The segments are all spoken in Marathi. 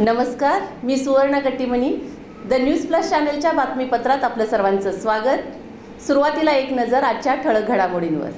नमस्कार मी Suvarna Kattimani. The news plus चॅनलच्या बातमीपत्रात आपलं सर्वांचं स्वागत. सुरुवातीला एक नजर आजच्या ठळक घडामोडींवर.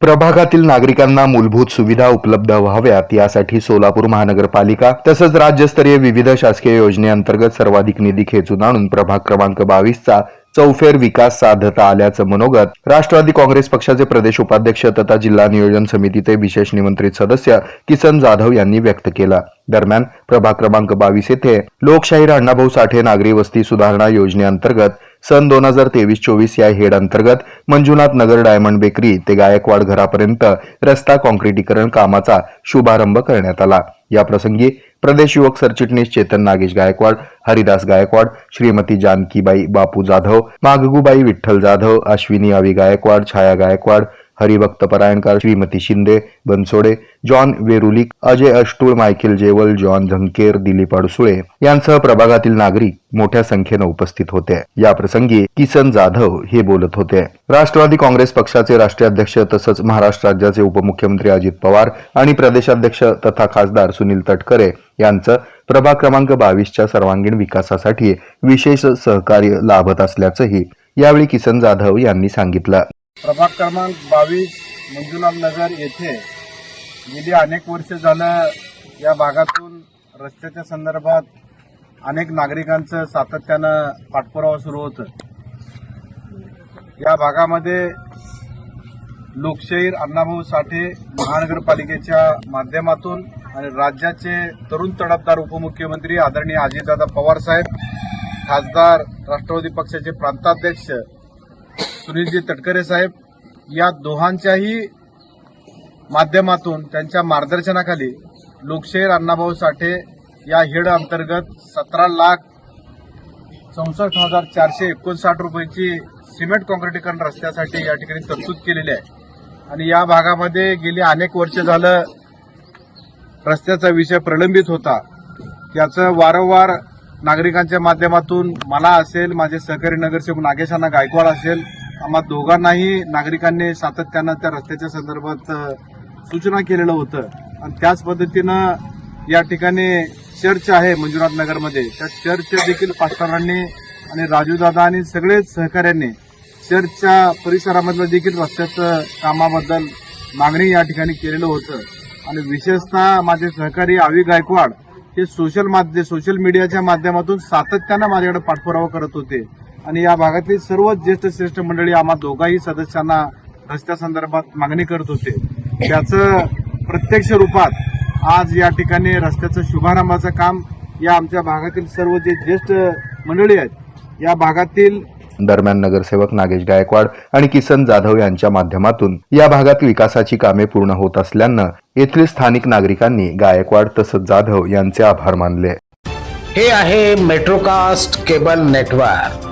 प्रभागातील नागरिकांना मूलभूत सुविधा उपलब्ध व्हाव्यात यासाठी सोलापूर महानगरपालिका तसंच राज्यस्तरीय विविध शासकीय योजनेअंतर्गत सर्वाधिक निधी खेचून आणून प्रभाग क्रमांक बावीसचा चौफेर विकास साधता आल्याचं मनोगत राष्ट्रवादी काँग्रेस पक्षाचे प्रदेश उपाध्यक्ष तथा जिल्हा नियोजन समितीचे विशेष निमंत्रित सदस्य किसन जाधव यांनी व्यक्त केला. दरम्यान प्रभाग क्रमांक बावीस येथे लोकशाहीर अण्णाभाऊ साठे नागरी वस्ती सुधारणा योजनेअंतर्गत सन दोन हजार तेवीस चोवीस या हेड अंतर्गत मंजुनाथ नगर डायमंड बेकरी ते गायकवाड घरापर्यंत रस्ता कॉन्क्रिटीकरण कामाचा शुभारंभ करण्यात आला. या प्रसंगी प्रदेश युवक सरचिटणीस चेतन नागेश गायकवाड हरिदास गायकवाड श्रीमती जानकीबाई बापू जाधव मागगुबाई विठ्ठल जाधव अश्विनी अवी गायकवाड छाया गायकवाड हरिभक्त परायणकार श्रीमती शिंदे बनसोडे जॉन वेरुलिक अजय अष्टूळ मायकेल जेवल जॉन झंकेर दिलीप अडसुळे यांसह प्रभागातील नागरिक मोठ्या संख्येनं उपस्थित होते. या प्रसंगी किसन जाधव हे बोलत होते. राष्ट्रवादी काँग्रेस पक्षाचे राष्ट्रीय अध्यक्ष तसंच महाराष्ट्र राज्याचे उपमुख्यमंत्री अजित पवार आणि प्रदेशाध्यक्ष तथा खासदार सुनील तटकरे यांचं प्रभाग क्रमांक बावीसच्या सर्वांगीण विकासासाठी विशेष सहकार्य लाभत असल्याचंही यावेळी किसन जाधव यांनी सांगितलं. प्रभाग क्रमांक बावीस मंजुनाथ नगर येथे गेली अनेक वर्ष झालं या भागातून रस्त्याच्या संदर्भात अनेक नागरिकांचं सातत्यानं पाठपुरावा सुरू होतं या भागामध्ये लोकशाहीर अण्णाभाऊ साठे महानगरपालिकेच्या माध्यमातून आणि राज्याचे तरुण तडफदार उपमुख्यमंत्री आदरणीय अजितदादा पवार साहेब खासदार राष्ट्रवादी पक्षाचे प्रांताध्यक्ष सुनीलजी तटकरे साहेब या दोहांच्याही माध्यमातून त्यांच्या मार्गदर्शनाखाली लोकशाहीर अण्णाभाऊ साठे या हेड अंतर्गत सतरा लाख चौसष्ट हजार चारशे एकोणसाठ रुपयाची सिमेंट काँक्रिटीकरण रस्त्यासाठी या ठिकाणी तरतूद केलेली आहे. आणि या भागामध्ये गेली अनेक वर्ष झालं रस्त्याचा विषय प्रलंबित होता. याचं वारंवार नागरिकांच्या माध्यमातून मला असेल माझे सहकारी नगरसेवक नागेशांना गायकवाड असेल आम्हा दोघांनाही नागरिकांनी सातत्यानं त्या रस्त्याच्या संदर्भात सूचना केलेलं होतं. आणि त्याच पद्धतीनं या ठिकाणी चर्च आहे मंजुनाथ नगरमध्ये. त्या चर्च देखील पास्टरांनी आणि राजूदादा आणि सगळेच सहकाऱ्यांनी चर्चच्या परिसरामधलं देखील रस्त्याचं कामाबद्दल मागणी या ठिकाणी केलेलं होतं. आणि विशेषतः माझे सहकारी आवी गायकवाड हे सोशल माध्यम सोशल मीडियाच्या माध्यमातून सातत्यानं माझ्याकडे पाठपुरावा करत होते. आणि या भागातील सर्व ज्येष्ठ श्रेष्ठ मंडळी आम्हा दोघाही सदस्यांना रस्त्यासंदर्भात मागणी करत होते. त्याचं प्रत्यक्ष रूपात आज या ठिकाणी रस्त्याचं शुभारंभाचं काम या आमच्या भागातील सर्व जे ज्येष्ठ मंडळी आहेत या भागातील दरम्यान नगरसेवक नागेश गायकवाड आणि किसन जाधव यांच्या माध्यमातून या भागात विकासाची कामे पूर्ण होत असल्यानं येथील स्थानिक नागरिकांनी गायकवाड तसंच जाधव यांचे आभार मानले. हे आहे मेट्रोकास्ट केबल नेटवर्क.